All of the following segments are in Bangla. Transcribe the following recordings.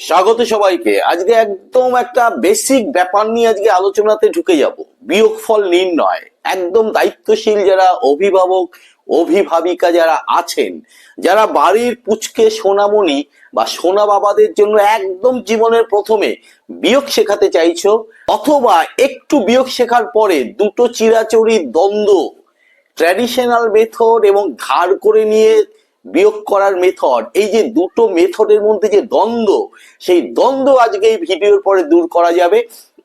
স্বাগত সবাইকে। আজকে একদম একটা বেসিক ব্যাপার নিয়ে আজকে আলোচনাতে ঢুকে যাব। বিয়োগফল নির্ণয়। একদম দায়িত্বশীল যারা অভিভাবক, অভিভাবিকা যারা আছেন, যারা বাড়ির পুচকে সোনামণি বা সোনা বাবাদের জন্য একদম জীবনের প্রথমে বিয়োগ শেখাতে চাইছো, অথবা একটু বিয়োগ শেখার পরে দুটো চিরাচরি দ্বন্দ্ব ট্র্যাডিশনাল মেথড এবং ধার করে নিয়ে বিয়োগ করার মেথড এই যে দুটো মেথডের মধ্যে যে দ্বন্দ্ব, সেই দ্বন্দ্ব আজকে এই ভিডিওর পরে দূর করা যাবে।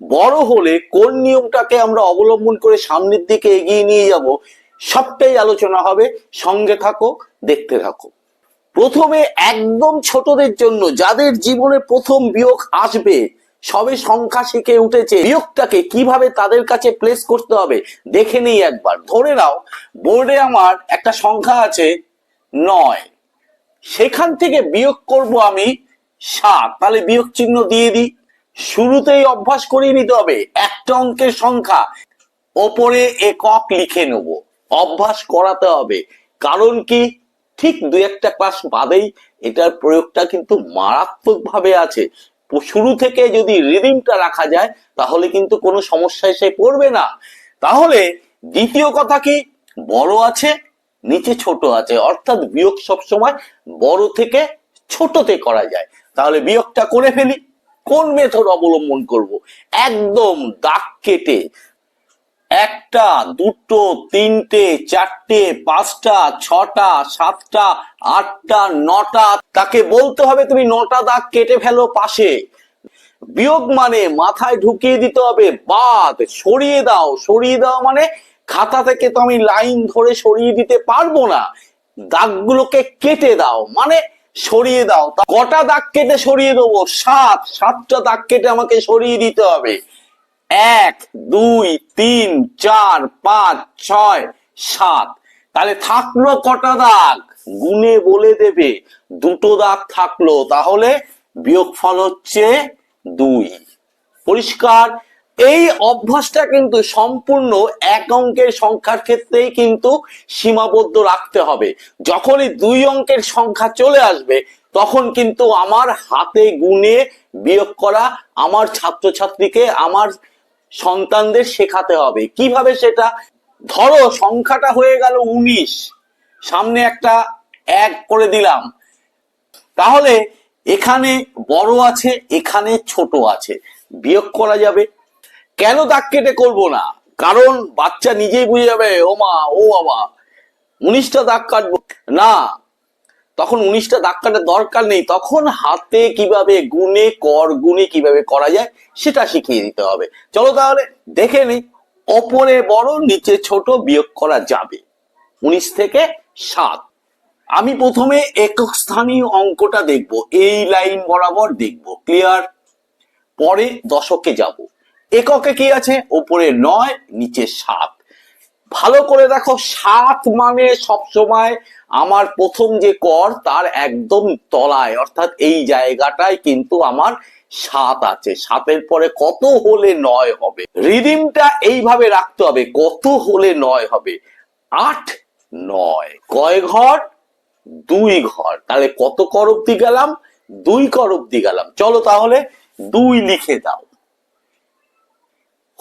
বড় হলে কোন নিয়মটাকে আমরা অবলম্বন করে সামনের দিকে এগিয়ে নিয়ে যাব, সবটাই আলোচনা হবে। সঙ্গে থাকো, দেখতে থাকো। প্রথমে একদম ছোটদের জন্য, যাদের জীবনে প্রথম বিয়োগ আসবে, সবে সংখ্যা শিখে উঠেছে, বিয়োগটাকে কীভাবে তাদের কাছে প্লেস করতে হবে, দেখে নেই একবার। ধরে নাও, বোর্ডে আমার একটা সংখ্যা আছে নয়। সেখান থেকে বিয়োগ করব আমি সাত। তাহলে বিয়োগ চিহ্ন দিয়ে দিই। শুরুতেই অভ্যাস করিয়ে নিতে হবে। একটা অঙ্কের সংখ্যা। ওপরে একক লিখে নেব। অভ্যাস করাতে হবে। কারণ কি? ঠিক দুই একটা ক্লাস বাদেই এটার প্রয়োগটা কিন্তু মারাত্মক ভাবে আছে। শুরু থেকে যদি রিদিমটা রাখা যায়, তাহলে কিন্তু কোনো সমস্যা এসে পড়বে না। তাহলে দ্বিতীয় কথা কি? বড় আছে নিচে ছোট আছে, অর্থাৎ বিয়োগ সবসময় বড় থেকে ছোটতে করা যায়। তাহলে বিয়োগটা করে ফেলি। কোন মেথড অবলম্বন করব? একদম দাগ কেটে একটা, দুটো, তিনটে, চারটে, পাঁচটা, ছটা, সাতটা, আটটা, নটা, তাকে বলতে হবে তুমি নটা দাগ কেটে ফেলো পাশে। বিয়োগ মানে মাথায় ঢুকিয়ে দিতে হবে, বাদ, সরিয়ে দাও। সরিয়ে দাও মানে খাতা থেকে তো আমি লাইন ধরে সরিয়ে দিতে পারব না। দাগগুলোকে কেটে দাও। মানে সরিয়ে দাও। কটা দাগ কেটে সরিয়ে দেবো? সাত। সাতটা দাগ কেটে আমাকে সরিয়ে দিতে হবে। এক, দুই, তিন, চার, পাঁচ, ছয়, সাত। তাহলে থাকল কটা দাগ? গুনে বলে দেবে, দুটো দাগ থাকল। তাহলে বিয়োগফল হচ্ছে দুই। পরিষ্কার? এই অভ্যাসটা কিন্তু সম্পূর্ণ এক অঙ্কের সংখ্যার ক্ষেত্রেই কিন্তু সীমাবদ্ধ রাখতে হবে। যখনই দুই অঙ্কের সংখ্যা চলে আসবে, তখন কিন্তু আমার হাতে গুনে বিয়োগ করা আমার ছাত্রছাত্রীকে, আমার সন্তানদের শেখাতে হবে। কীভাবে সেটা? ধরো সংখ্যাটা হয়ে গেল উনিশ, সামনে একটা এক করে দিলাম। তাহলে এখানে বড় আছে, এখানে ছোট আছে। বিয়োগ করা যাবে। কেন দাগ কেটে করব না? কারণ বাচ্চা নিজেই বুঝে যাবে, ও মা, ও বাবা। উনিশটা দাগ কাটবো। না, তখন উনিশটা দাগ কাটার দরকার নেই। তখন হাতে কীভাবে গুনে কর গুনে কীভাবে করা যায়, সেটা শিখিয়ে দিতে হবে। চলো তাহলে দেখে নি, ওপরে বড়, নিচে ছোট বিয়োগ করা যাবে। উনিশ থেকে সাত। আমি প্রথমে একক স্থানীয় অঙ্কটা দেখব, এই লাইন বরাবর দেখব। ক্লিয়ার? পরে দশকে যাব। এককে কি আছে? ওপরে নয়, নিচে সাত। ভালো করে দেখো, সাত মানে সবসময় আমার প্রথম যে কর, তার একদম তলায়, অর্থাৎ এই জায়গাটায় কিন্তু আমার সাত আছে। সাতের পরে কত হলে নয় হবে? রিদিমটা এইভাবে রাখতে হবে, কত হলে নয় হবে? আট, নয়। কয় ঘর? দুই ঘর। তাহলে কত কর অব্দি গেলাম? দুই কর অব্দি গেলাম। চলো তাহলে দুই লিখে দাও।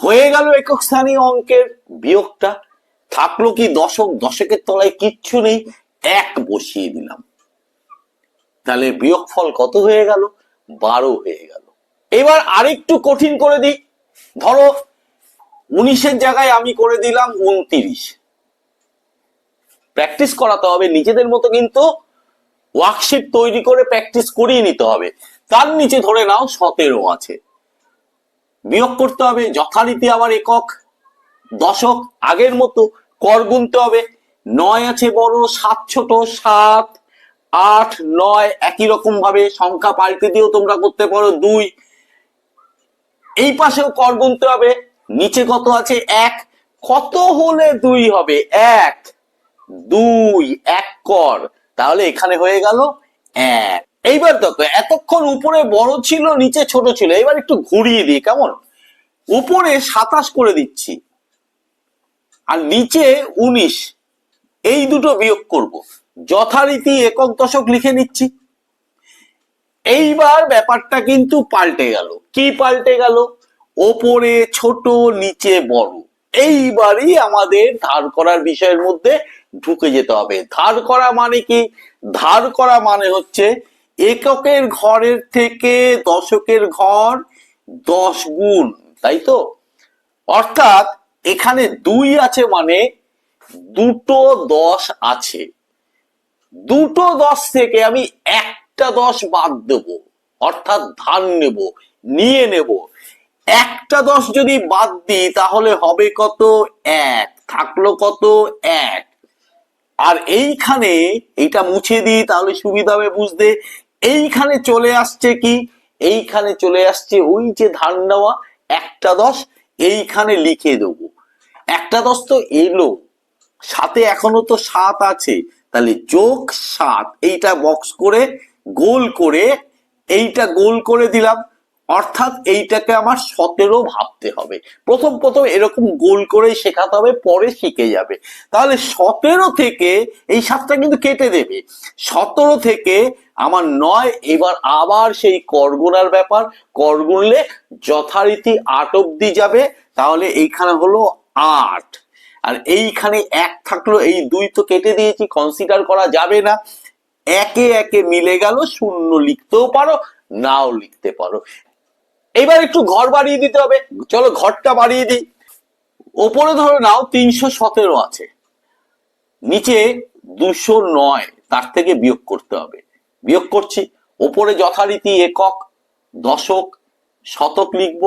হয়ে গেল একক স্থানীয় অঙ্কের বিয়োগটা। থাকল কি দশক, দশকের তলায় কিচ্ছু নেই, এক বসিয়ে দিলাম। তাহলে বিয়োগফল কত হয়ে গেল? বারো হয়ে গেল। এবার আরেকটু কঠিন করে দিই। ধরো, উনিশের জায়গায় আমি করে দিলাম উনতিরিশ। প্র্যাকটিস করাতে হবে, নিজেদের মতো কিন্তু ওয়ার্কশিট তৈরি করে প্র্যাকটিস করিয়ে নিতে হবে। তার নিচে ধরে নাও সতেরো আছে। বিয়োগ করতে হবে, যথারীতি আবার একক দশক আগের মতো কর গুনতে হবে। নয় আছে বড়, সাত ছোট, সাত, আট, নয় একই রকম ভাবে সংখ্যা পাল্টে দিয়েও তোমরা করতে পারো। দুই, এই পাশেও কর গুনতে হবে, নিচে কত আছে? এক, কত হলে দুই হবে? এক, দুই, এক কর। তাহলে এখানে হয়ে গেল এক। এইবার দেখো, এতক্ষণ উপরে বড় ছিল, নিচে ছোট ছিল এবার একটু ঘুরিয়ে দিই, কেমন? উপরে সাতাশ করে দিচ্ছি, আর নিচে উনিশ, এই দুটো বিয়োগ করব, যথারীতি একক দশক লিখে নিচ্ছি। এইবার ব্যাপারটা কিন্তু পাল্টে গেল, কি পাল্টে গেল? ওপরে ছোট, নিচে বড়, এইবারই আমাদের ধার করার বিষয়ের মধ্যে ঢুকে যেতে হবে। ধার করা মানে কি? ধার করা মানে হচ্ছে এককের ঘরের থেকে দশকের ঘর দশ গুণ, তাই তো? অর্থাৎ এখানে দুই আছে মানে দুটো দশ আছে। দুটো দশ থেকে আমি একটা দশ বাদ দেব, অর্থাৎ ধান নেব, নিয়ে নেব। একটা দশ যদি বাদ দিই, তাহলে হবে কত? এক, থাকল কত? এক। আর এইখানে এটা মুছে দিই, তাহলে সুবিধা হবে বুঝতে। এইখানে চলে আসছে কি? এইখানে চলে আসছে ওই যে ধান নেওয়া একটা দশ এইখানে লিখে দেব। একটা দশ তো এলো, সাথে এখনও তো সাত আছে। তাহলে যোগ সাত, এইটা বক্স করে গোল করে, এইটা গোল করে দিলাম। অর্থাৎ এইটাকে আমার সতেরো ভাবতে হবে। প্রথম প্রথম এরকম গোল করে শেখাতে হবে, পরে শিখে যাবে। তাহলে সতেরো থেকে এই সাতটা কিন্তু কেটে দেবে। সতেরো থেকে আমার নয়, এবার আবার সেই করগুনার ব্যাপার। কর গুনলে যথারীতি আট অব্দি যাবে, তাহলে এইখানে হলো আট। আর এইখানে এক থাকল, এই দুই তো কেটে দিয়েছি কনসিডার করা যাবে না। একে একে মিলে গেল, শূন্য লিখতেও পারো, নাও লিখতে পারো। এবার একটু ঘর বাড়িয়ে দিতে হবে। চলো ঘরটা বাড়িয়ে দিই। ওপরে ধরে নাও তিনশো সতেরো আছে। নিচে দুশো নয়, তার থেকে বিয়োগ করতে হবে। বিয়োগ করছি। ওপরে যথারীতি একক, দশক, শতক লিখব।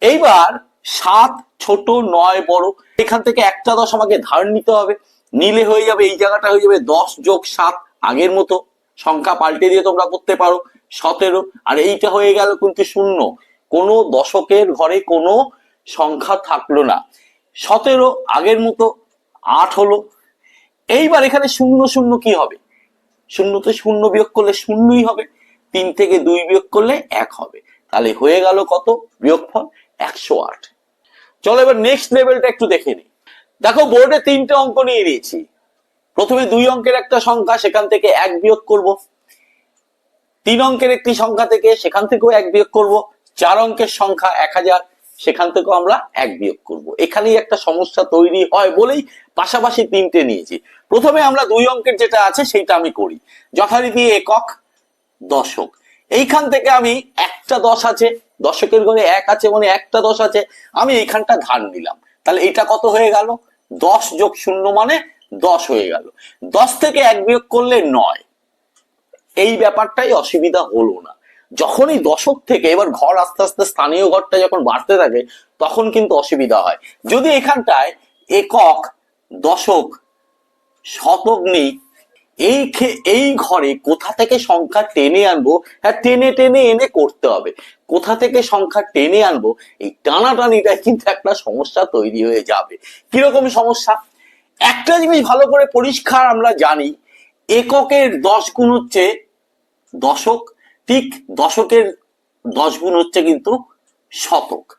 এইবার সাত ছোট নয় বড়, এখান থেকে একটা দশ আমাকে ধার নিতে হবে। নিলে হয়ে যাবে, এই জায়গাটা হয়ে যাবে দশ যোগ সাত আগের মতো। সংখ্যা পাল্টে দিয়ে তোমরা করতে পারো, সতেরো। আর এইটা হয়ে গেল কিন্তু শূন্য। কোনো দশকের ঘরে কোনো সংখ্যা থাকল না। সতেরো আগের মতো, আট হলো। এইবার এখানে শূন্য শূন্য কি হবে? শূন্যতে শূন্য বিয়োগ করলে শূন্যই হবে। তিন থেকে দুই বিয়োগ করলে এক হবে। তাহলে হয়ে গেল কত? বিয়োগফল একশো আট। চলো এবার নেক্সট লেভেলটা একটু দেখে নিই। দেখো বোর্ডে তিনটে অঙ্ক নিয়ে নিয়েছি। প্রথমে দুই অঙ্কের একটা সংখ্যা, সেখান থেকে এক বিয়োগ করব। তিন অঙ্কের একটি সংখ্যা থেকে সেখান থেকেও এক বিয়োগ করব। চার অঙ্কের সংখ্যা এক হাজার, সেখান থেকেও আমরা এক বিয়োগ করব। এখানেই একটা সমস্যা তৈরি হয় বলেই পাশাপাশি তিনটে নিয়েছি। প্রথমে আমরা দুই অঙ্কের যেটা আছে, সেইটা আমি করি। যথারীতি একক দশক। এইখান থেকে আমি একটা দশ আছে, দশকের ঘরে এক আছে মানে একটা দশ আছে। আমি এইখানটা ধার নিলাম। তাহলে এটা কত হয়ে গেল? দশ যোগ শূন্য মানে দশ হয়ে গেল। দশ থেকে এক বিয়োগ করলে নয়। এই ব্যাপারটাই অসুবিধা হলো না। যখনই দশক থেকে এবার ঘর আস্তে আস্তে স্থানীয় ঘরটা যখন বাড়তে থাকে, তখন কিন্তু অসুবিধা হয়। যদি এখানটায় একক, দশক, শতক নেই, এই এই ঘরে কোথা থেকে সংখ্যা টেনে আনব? হ্যাঁ টেনে টেনে এনে করতে হবে। কোথা থেকে সংখ্যা টেনে আনব? এই টানাটানিটা কিন্তু একটা সমস্যা তৈরি হয়ে যাবে। কীরকম সমস্যা? একটা জিনিস ভালো করে পরিষ্কার আমরা জানি, এককের দশ গুণ হচ্ছে দশক, ঠিক দশকের দশ গুণ হচ্ছে কিন্তু শতক।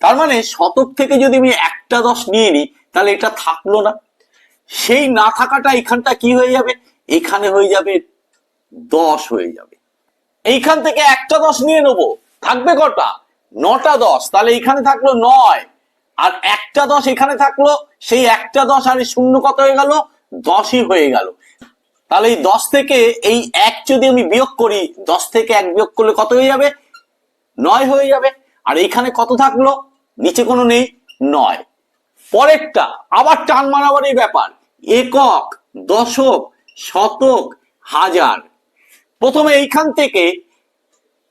তার মানে শতক থেকে যদি আমি একটা দশ নিয়ে নিই, তাহলে এটা থাকল না। সেই না থাকাটা এখানটা কি হয়ে যাবে? এখানে হয়ে যাবে দশ হয়ে যাবে। এইখান থেকে একটা দশ নিয়ে নেব। থাকবে কটা? নটা দশ। তাহলে এখানে থাকল নয়। আর একটা দশ এখানে থাকল, সেই একটা দশ আর শূন্য কত হয়ে গেল? দশই হয়ে গেল। তাহলে এই দশ থেকে এই এক যদি আমি বিয়োগ করি, দশ থেকে এক বিয়োগ করলে কত হয়ে যাবে? নয় হয়ে যাবে। আর এইখানে কত থাকল? নিচে কোনো নেই, নয়। পরেরটা, আবার টান মারামারির ব্যাপার। একক, দশক, শতক, হাজার। প্রথমে এইখান থেকে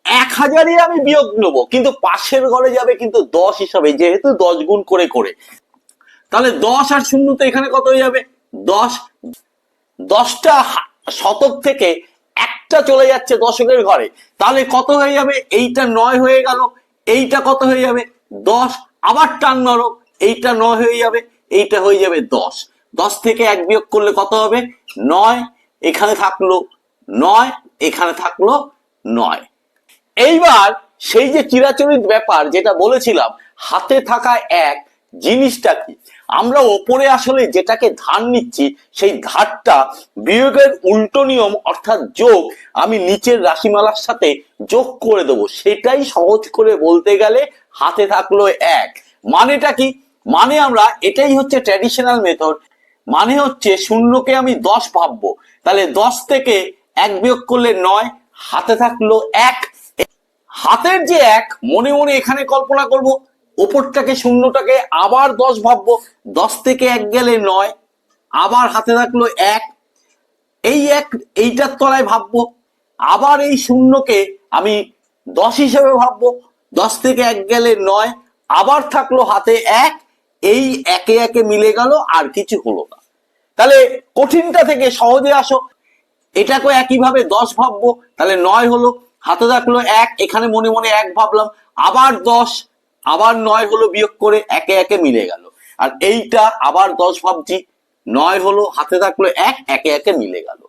এক হাজারে আমি বিয়োগ নেব, কিন্তু পাশের ঘরে যাবে কিন্তু দশ হিসাবে, যেহেতু দশ গুণ করে করে। তাহলে দশ আর শূন্য তো এখানে কত হয়ে যাবে? দশ। দশটা শতক থেকে একটা চলে যাচ্ছে দশকের ঘরে। তাহলে কত হয়ে যাবে? এইটা নয় হয়ে গেল, এইটা কত হয়ে যাবে? দশ। আবার টান মারো, এইটা নয় হয়ে যাবে, এইটা হয়ে যাবে দশ। দশ থেকে এক বিয়োগ করলে কত হবে? নয়। এখানে থাকল নয়, এখানে থাকল নয়। এইবার সেই যে চিরাচরিত ব্যাপার যেটা বলেছিলাম, হাতে থাকা এক জিনিসটা কি? আমরা ওপরে আসলে যেটাকে ধার নিচ্ছি, সেই ধারটা বিয়োগের উল্টো নিয়ম অর্থাৎ যোগ আমি নিচের রাশিমালার সাথে যোগ করে দেবো। সেটাই সহজ করে বলতে গেলে হাতে থাকল এক। মানেটা কি? মানে আমরা এটাই হচ্ছে ট্র্যাডিশনাল মেথড মানে হচ্ছে শূন্যকে আমি দশ ভাববো। তাহলে দশ থেকে এক বিয়োগ করলে নয়, হাতে থাকল এক। হাতের যে এক, মনে মনে এখানে কল্পনা করব, ওপরটাকে, শূন্যটাকে আবার দশ ভাববো, দশ থেকে এক গেলে নয়, আবার হাতে থাকল এক, এই এক, এইটার তলায় ভাববো, আবার এই শূন্যকে আমি দশ হিসেবে ভাববো, দশ থেকে এক গেলে নয়, আবার থাকল হাতে এক, এই একে একে মিলে গেল, আর কিছু হলো না। তাহলে কঠিনটা থেকে সহজে আসো এটাকে একইভাবে দশ ভাববো, তাহলে নয় হলো হাতে থাকল এক, এখানে মনে মনে এক ভাবলাম, আবার দশ, আবার নয় হলো বিয়োগ করে একে একে মিলে গেল। আর এইটা আবার দশ ভাবছি, নয় হলো হাতে থাকল এক, একে একে মিলে গেল।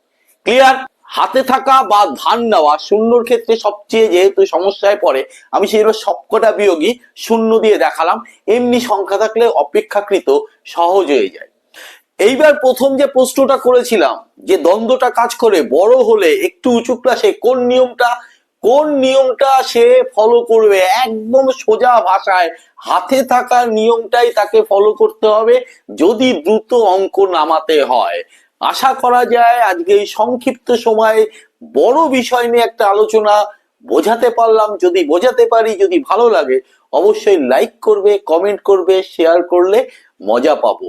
ক্লিয়ার হাতে থাকা বা ধান নেওয়া শূন্যর ক্ষেত্রে সবচেয়ে যেহেতু সমস্যায় পড়ে, আমি সেই জন্য সবকটা বিয়োগই শূন্য দিয়ে দেখালাম। এমনি সংখ্যা থাকলে অপেক্ষাকৃত সহজ হয়ে যায়। এইবার প্রথম যে প্রশ্নটা করেছিলাম, যে দ্বন্দ্বটা কাজ করে বড় হলে একটু উঁচু ক্লাসে কোন নিয়মটা কোন নিয়মটা সে ফলো করবে? একদম সোজা ভাষায় হাতে থাকার নিয়মটাই তাকে ফলো করতে হবে যদি দ্রুত অঙ্ক নামাতে হয়। আশা করা যায় আজকে এই সংক্ষিপ্ত সময়ে বড় বিষয় নিয়ে একটা আলোচনা বোঝাতে পারলাম। যদি বোঝাতে পারি, যদি ভালো লাগে, অবশ্যই লাইক করবে কমেন্ট করবে শেয়ার করলে মজা পাবো।